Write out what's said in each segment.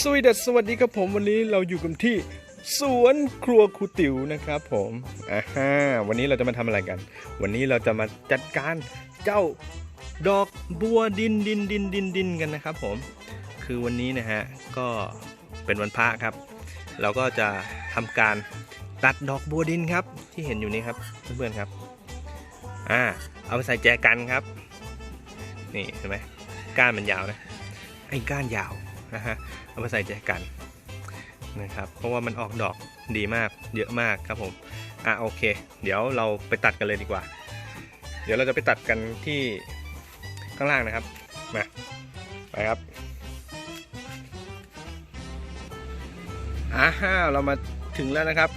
สวีดัสสวัสดีครับผมวันนี้เราอยู่กันที่ สวนครัวครูติ๋วนะครับผมอ่าฮะวันนี้เราจะมาทำอะไรกัน วันนี้เราจะมาจัดการเจ้าดอกบัวดินดินดินดินดินกันนะครับผมคือวันนี้นะฮะก็เป็นวันพระครับ เราก็จะทำการตัดดอกบัวดินครับที่เห็นอยู่นี้ครับเพื่อนๆครับอ่าเอาไปใส่แจกันครับ นี่เห็นไหมก้านมันยาวนะไอ้ก้านยาว นะฮะเอามาใส่แจกันนะครับเพราะว่ามันออกดอกดีมากเยอะมากครับผมอะโอเค เดี๋ยวเราไปตัดกันเลยดีกว่า เดี๋ยวเราจะไปตัดกันที่ข้างล่างนะครับมาไปครับอ่าฮะเรามาถึงแล้วนะครับ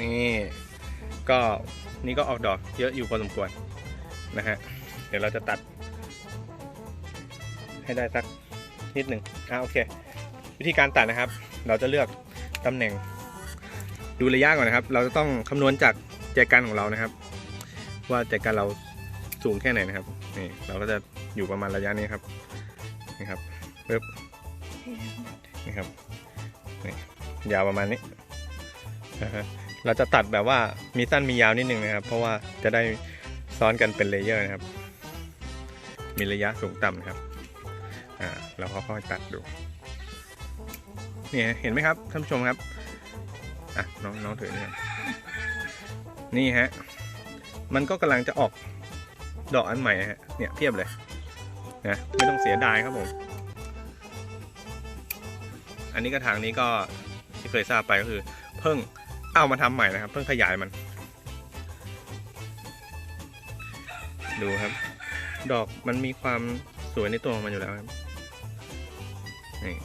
นี่ก็นี่ก็ออกดอกเยอะอยู่พอสมควรนะฮะเดี๋ยวเราจะตัดให้ได้สัก นิดหนึ่งอ่าโอเค วิธีการตัดนะครับ เราจะเลือกตำแหน่ง ดูระยะก่อนนะครับ เราจะต้องคำนวณจากแจกันของเรานะครับ ว่าแจกันเราสูงแค่ไหนนะครับนี่เราก็จะอยู่ประมาณระยะนี้ครับนี่ครับปึ๊บนี่ครับนี่ยาวประมาณนี้นะฮะเราจะตัดแบบว่ามีสั้นมียาวนิดนึงนะครับ เพราะว่าจะได้ซ้อนกันเป็นเลเยอร์นะครับ มีระยะสูงต่ำนะครับ อ่าเราค่อยตัดดูเนี่ยเห็นไหมครับท่านผู้ชมครับอะน้องน้องถือนี่ก่อนนี่ฮะมันก็กำลังจะออกดอกอันใหม่ฮะเนี่ยเทียบเลยนะไม่ต้องเสียดายครับผม อันนี้กระถางนี้ก็ที่เคยทราบไปก็คือ เพิ่งเอามาทำใหม่นะครับ เพิ่งขยายมัน ดูครับ ดอกมันมีความสวยในตัวของมันอยู่แล้วครับ นี่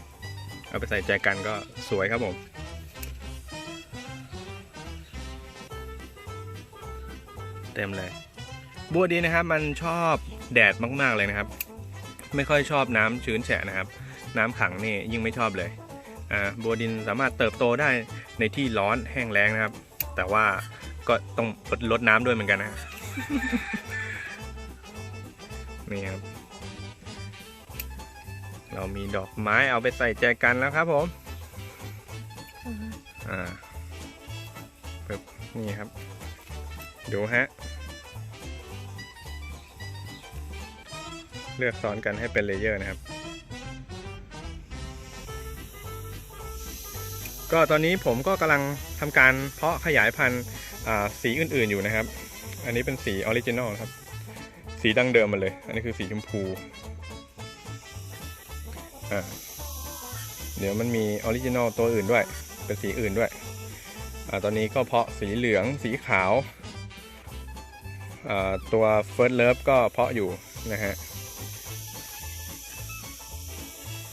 เอาไปใส่ใจกันก็สวยครับผม เต็มเลย บัวดีนะครับ มันชอบแดดมาก ๆ เลยนะครับ ไม่ค่อยชอบน้ำชื้นแฉะนะครับ น้ำขังนี่ยิ่งไม่ชอบเลยอ่าบัวดินสามารถเติบโตได้ในที่ร้อนแห้งแล้งนะครับ แต่ว่าก็ต้องลดลดน้ำด้วยเหมือนกันนะนี่ครับ เรามีดอกไม้เอาไปใส่แจกันแล้วครับผมอ่าปึ๊บนี่ครับ ดูฮะ เลือกซ้อนกันให้เป็นเลเยอร์นะครับ ก็ตอนนี้ผมก็กำลังทำการเพาะขยายพันธุ์สีอื่นๆอยู่นะครับ อันนี้เป็นสีออริจินอลครับ สีดั้งเดิมมาเลย อันนี้คือสีชมพู เดี๋ยวมันมีออริจินอลตัวอื่นด้วย เป็นสีอื่นด้วยอตอนนี้ก็เพาะสีเหลืองสีขาว ตัว First Love ก็เพาะอยู่นะฮะ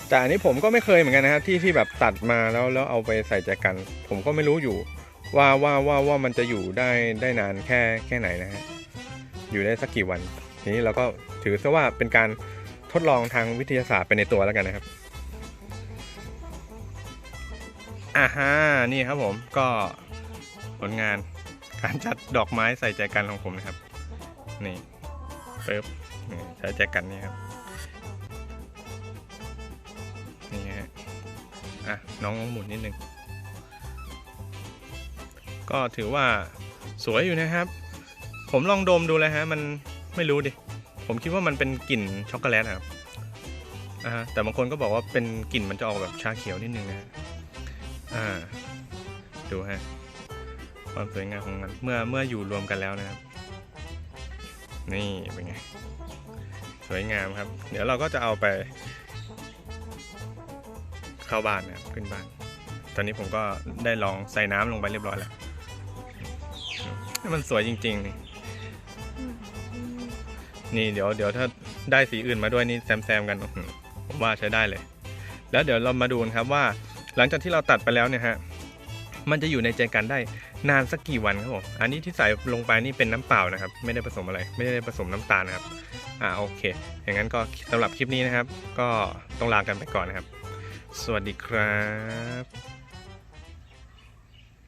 แต่อันนี้ผมก็ไม่เคยเหมือนกันนะครับที่ที่แบบตัดมาแล้วแล้วเอาไปใส่แจกัน ผมก็ไม่รู้อยู่ ว่าว่าว่าว่ามันจะอยู่ได้ได้นานแค่แค่ไหนนะฮะอยู่ได้สักกี่วัน ทีนี้เราก็ถือซะว่าเป็นการ ทดลองทางวิทยาศาสตร์ไปในตัวแล้วกันนะครับอ่าฮะนี่ครับผมก็ผลงานการจัดดอกไม้ใส่ใจกันของผมนะครับ นี่ปึ๊บใส่ใจกันนี่ครับนี่ฮะอะน้องหมุนนิดนึงก็ถือว่าสวยอยู่นะครับ ผมลองดมดูเลยฮะ มันไม่รู้ดิ ผมคิดว่ามันเป็นกลิ่นช็อกโกแลตครับอ่าแต่บางคนก็บอกว่าเป็นกลิ่นมันจะออกแบบชาเขียวนิดนึงนะฮะอ่าดูฮะความสวยงามของมันเมื่อเมื่ออยู่รวมกันแล้วนะครับ นี่เป็นไงสวยงามครับ เดี๋ยวเราก็จะเอาไป เข้าบ้านนะครับขึ้นบ้าน ตอนนี้ผมก็ได้ลองใส่น้ำลงไปเรียบร้อยแล้ว มันสวยจริง ๆ นี่เดี๋ยวเดี๋ยวถ้าได้สีอื่นมาด้วยนี่แซมแซมกันผมว่าใช้ได้เลย แล้วเดี๋ยวเรามาดูนครับว่า หลังจากที่เราตัดไปแล้วเนี่ยฮะมันจะอยู่ในใจกันได้นานสักกี่วันครับผมอันนี้ที่ใส่ลงไปนี่เป็นน้ำเปล่านะครับ ไม่ได้ผสมอะไร ไม่ได้ผสมน้ำตาลนะครับ อ่าโอเค อย่างนั้นก็สำหรับคลิปนี้นะครับ ก็ต้องลากันไปก่อนนะครับ สวัสดีครับ